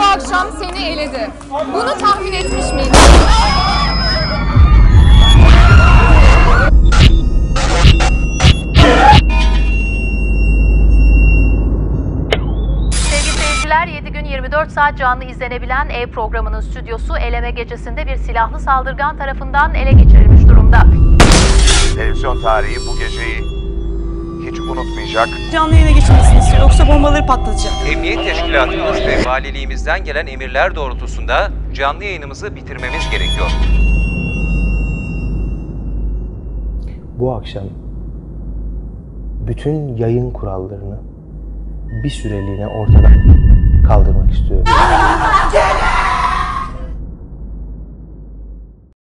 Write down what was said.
akşam seni eledi. Bunu tahmin etmiş miydin? Sevgili seyirciler 7 gün 24 saat canlı izlenebilen ev programının stüdyosu eleme gecesinde bir silahlı saldırgan tarafından ele geçirilmiş durumda. Televizyon tarihi bu geceyi hiç unutmayacak. Canlı yayına geçmesini istiyor. Yoksa bombaları patlatacak. Emniyet Teşkilatımız ve valiliğimizden gelen emirler doğrultusunda canlı yayınımızı bitirmemiz gerekiyor. Bu akşam bütün yayın kurallarını bir süreliğine ortadan kaldırmak istiyorum.